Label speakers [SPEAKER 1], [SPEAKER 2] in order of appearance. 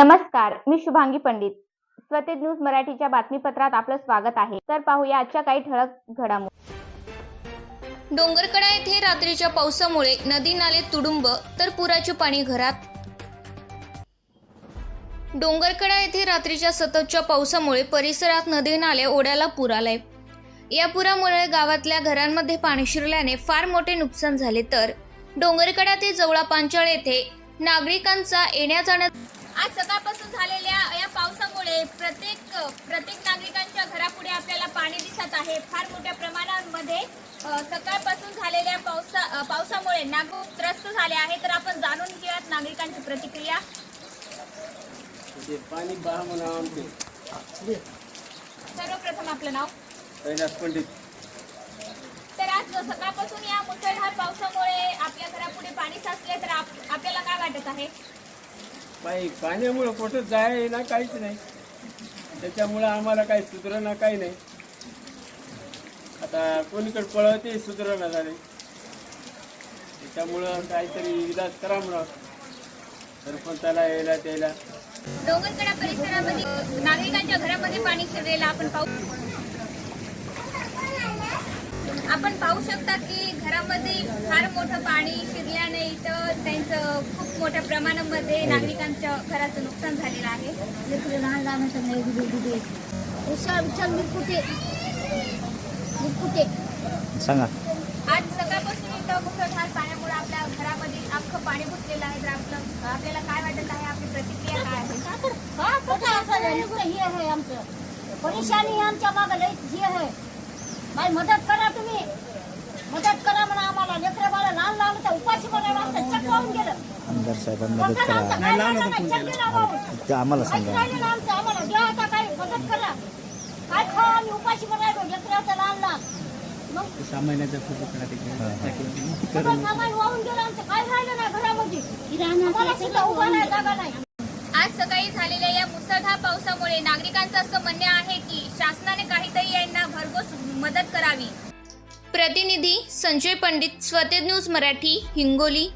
[SPEAKER 1] नमस्कार मी शुभांगी पंडित. स्वतेज न्यूज मराठीच्या बातमीपत्रात आपलं स्वागत आहे. तर पाहूया आजच्या काही ठळक घडामोडी.
[SPEAKER 2] डोंगरकडा येथे रात्रीच्या पावसामुळे नदी नाले तुडुंब तर पुराचे पाणी घरात. डोंगरकडा येथे रात्रीच्या सततच्या पावसामुळे परिसरात नदी नाले ओढ्याला पूर आलाय. या पुरामुळे गावातल्या घरांमध्ये पाणी शिरल्याने फार मोठे नुकसान झाले तर डोंगरकडा ते जवळा पांचाळ येथे नागरिकांचा येण्या जाण्याचा आज सकाळपासून झालेल्या या पावसामुळे प्रत्येक प्रत्येक नागरिकांच्या घरापुढे आपल्याला पाणी दिसत आहे. फार मोठ्या प्रमाणामध्ये सकाळपासून झालेल्या पावसा पावसामुळे नागरिक त्रस्त झाले आहे तर आपण जाणून घेऊयात नागरिकांची प्रतिक्रिया.
[SPEAKER 3] पाणी
[SPEAKER 2] सर्वप्रथम आपलं नाव.
[SPEAKER 3] कैलास पंडित.
[SPEAKER 2] तर आज सकाळपासून या मुसळधार पावसामुळे आपल्या घरापुढे पाणी साचले तर आप- आपल्याला काय वाटत आहे?
[SPEAKER 3] बाई पाण्यामुळं कुठं जाय ना काहीच नाही. त्याच्यामुळं आम्हाला काही सुधारणा काही नाही. आता कोणीकडे पळवते सुधारणा झाले. त्याच्यामुळं काहीतरी इलाज करा म्हणा. सरपंचाला यायला त्याला
[SPEAKER 2] डोंगरकडा परिसरामध्ये नागरिकांच्या घरामध्ये पाणी शिरलेलं आपण पाहू आपण पाहू शकता की घरामध्ये मोठं पाणी शिरल्याने इथं त्यांचं खूप मोठ्या प्रमाणामध्ये नागरिकांच्या घराचं नुकसान झालेलं आहे.
[SPEAKER 4] लहान लहान होतं नाही गुडे गुडे विशाल विशाल मिरकुटे मिरकुटे
[SPEAKER 5] सांगा.
[SPEAKER 2] आज सकाळपासून इथं मुसळधार पाण्यामुळे आपल्या घरामध्ये अख्खं पाणी घुसलेलं आहे. तर आपलं आपल्याला काय वाटत आहे? आपली प्रतिक्रिया काय आहे?
[SPEAKER 4] हा कुठं असं हे आहे आमचं. परेशानी आमच्या मागं लई हे आहे. मदत करा तुम्ही मदत करा म्हणा आम्हाला लेकरं बाळं लहान लहान होतं उपाशी बनायला आमचं चक वाहून गेलं
[SPEAKER 5] आमदार साहेबांना मदत करा. ते आम्हाला सांगा.
[SPEAKER 4] राहिलं नाही आमचं? आम्हाला द्या आता काही. मदत करा. काय खा आम्ही उपाशी बनायलो लेकरं होतं लहान लहान. मग? सगळं सामान वाहून गेलं आमचं. काय राहिलं नाही घरामध्ये? आम्हाला सुद्धा उभा नाही जागा नाही.
[SPEAKER 2] आज सकाळी झालेल्या या मुसळधार पावसामुळे नागरिकांचं असं म्हणणे आहे की शासनाने प्रतिनिधी संजय पंडित स्वतेज न्यूज मराठी हिंगोली.